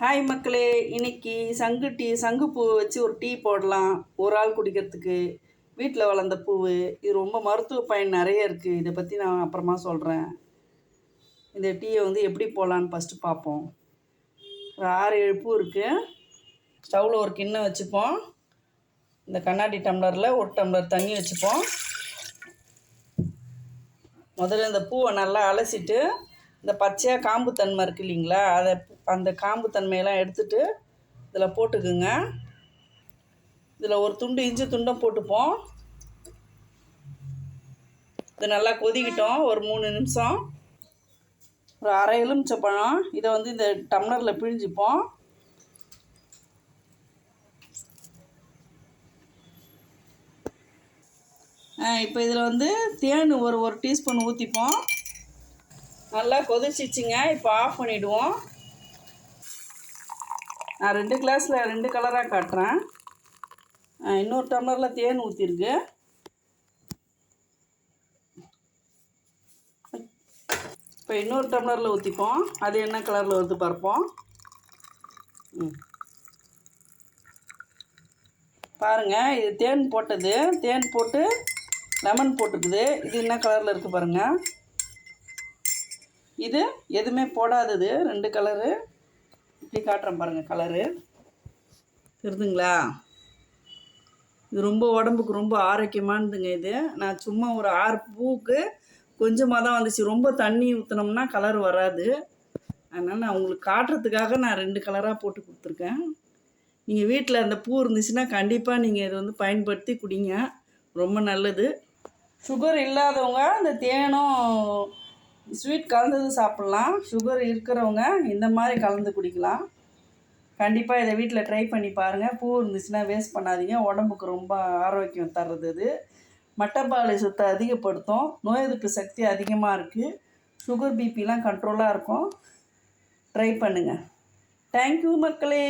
Hi மக்களே. இன்னைக்கு சங்கு டீ சங்கு பூ வச்சு ஒரு டீ போடலாம். ஒரு ஆள் குடிக்கிறதுக்கு. வீட்டில் வளர்ந்த பூ இது ரொம்ப மருத்துவ பயன் நிறைய இருக்குது இதை பற்றி நான் அப்புறமா சொல்கிறேன் இந்த டீயை வந்து எப்படி போடலான்னு ஃபஸ்ட்டு பார்ப்போம். ஒரு ஆறு ஏழு பூ இருக்குது ஸ்டவ்வில் ஒரு கிண்ணம் வச்சுப்போம். இந்த கண்ணாடி டம்ளரில் ஒரு டம்ளர் தண்ணி வச்சுப்போம். முதல்ல இந்த பூவை நல்லா அலசிட்டு இந்த பச்சையாக காம்பு தன்மை இருக்கு இல்லைங்களா? அதை அந்த காம்பு தன்மையெல்லாம் எடுத்துட்டு இதில் போட்டுக்குங்க. இதில் ஒரு துண்டு இஞ்சி துண்டும் போட்டுப்போம். இது நல்லா கொதிக்கிட்டோம். ஒரு மூணு நிமிஷம். ஒரு அரை எலுமிச்சப்பழம். இதை வந்து இந்த டம்ளரில் பிழிஞ்சுப்போம். இப்போ இதில் வந்து தேன் ஒரு ஒரு டீஸ்பூன் ஊற்றிப்போம் நல்லா கொதிச்சிச்சுங்க. இப்போ ஆஃப் பண்ணிவிடுவோம் நான் ரெண்டு கிளாஸில் ரெண்டு கலராக காட்டுறேன். இன்னொரு டம்ளரில் தேன் ஊற்றிருக்கு இப்போ இன்னொரு டம்ளரில் ஊற்றிப்போம் அது என்ன கலரில் வருது பார்ப்போம். ம். பாருங்கள் இது தேன் போட்டது. தேன் போட்டு லெமன் போட்டுக்குது. இது என்ன கலரில் இருக்குது பாருங்கள் இது எதுவுமே போடாதது. ரெண்டு கலரு இப்படி காட்டுறேன் பாருங்கள் கலரு தெரியுதுங்களா இது ரொம்ப உடம்புக்கு ரொம்ப ஆரோக்கியமானதுங்க இது. நான் சும்மா ஒரு ஆறு பூவுக்கு கொஞ்சமாக தான் வந்துச்சு. ரொம்ப தண்ணி ஊற்றினோம்னா கலர் வராது. அதனால் நான் உங்களுக்கு காட்டுறதுக்காக நான் ரெண்டு கலராக போட்டு கொடுத்துருக்கேன். நீங்கள் வீட்டில் அந்த பூ இருந்துச்சுன்னா கண்டிப்பாக நீங்கள் இதை வந்து பயன்படுத்தி குடிங்க. ரொம்ப நல்லது. சுகர் இல்லாதவங்க இந்த தேனும் ஸ்வீட் கலந்தது சாப்பிட்லாம். சுகர் இருக்கிறவங்க இந்த மாதிரி கலந்து குடிக்கலாம். கண்டிப்பாக இதை வீட்டில் ட்ரை பண்ணி பாருங்கள் பூ இருந்துச்சுன்னா வேஸ்ட் பண்ணாதீங்க. உடம்புக்கு ரொம்ப ஆரோக்கியம் தர்றது இது. மட்டப்பாலை சத்தை அதிகப்படுத்தும். நோய் எதிர்ப்பு சக்தி அதிகமாக இருக்குது சுகர் பிபிலாம் கண்ட்ரோலாக இருக்கும். ட்ரை பண்ணுங்கள் தேங்க்யூ மக்களே.